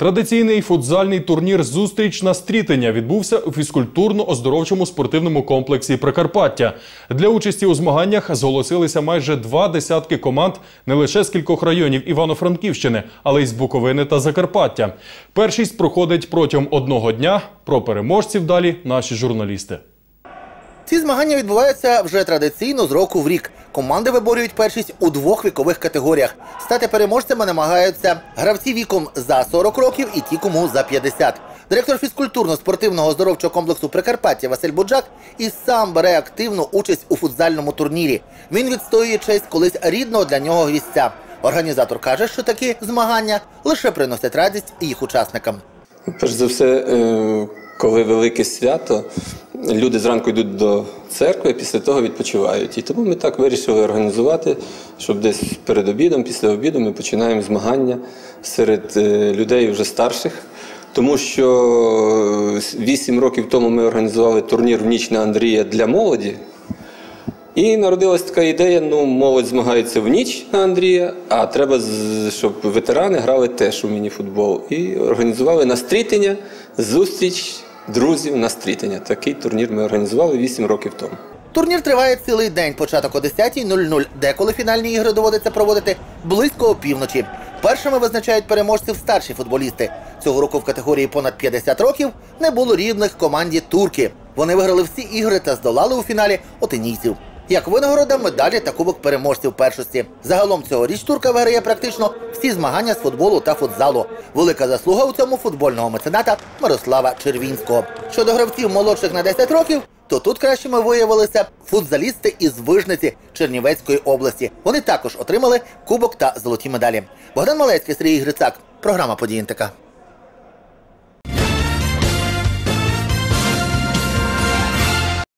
Традиційний футзальний турнір Зустріч на стрітення відбувся у фізкультурно-оздоровчому спортивному комплексі Прикарпаття. Для участі у змаганнях зголосилися майже два десятки команд не лише з кількох районів Івано-Франківщини, але й з Буковини та Закарпаття. Першість проходить протягом одного дня. Про переможців далі наші журналісти. Ці змагання відбуваються вже традиційно з року в рік. Команди виборюють першість у двох вікових категоріях. Стати переможцями намагаються гравці віком за 40 років і ті, кому за 50. Директор фізкультурно-спортивного оздоровчого комплексу Прикарпаття Василь Буджак і сам бере активну участь у футзальному турнірі. Він відстоює честь колись рідного для нього гвістця. Організатор каже, що такі змагання лише приносять радість їх учасникам. Перш за все, е, коли велике свято, люди зранку йдуть до церкви, після того відпочивають. І тому ми так вирішили організувати, щоб десь перед обідом, після обіду ми починаємо змагання серед е, людей вже старших. Тому що 8 років тому ми організували турнір в ніч на Андрія для молоді. І народилась така ідея: ну, молодь змагається в ніч на Андрія, а треба, щоб ветерани грали теж у мініфутбол. І організували на стрітення зустріч друзів на стрітення. Такий турнір ми організували 8 років тому. Турнір триває цілий день, початок о 10.00, деколи фінальні ігри доводиться проводити близько опівночі. Першими визначають переможців старші футболісти. Цього року в категорії понад 50 років не було рівних команді турки. Вони виграли всі ігри та здолали у фіналі отинійців. Як винагорода, медалі та кубок переможців першості. Загалом цьогоріч турка виграє практично всі змагання з футболу та футзалу. Велика заслуга у цьому футбольного мецената Мирослава Червінського. Щодо гравців молодших на 10 років, то тут кращими виявилися футзалісти із Вижниці Чернівецької області. Вони також отримали кубок та золоті медалі. Богдан Малецький, Сергій Грицак. Програма «Події НТК».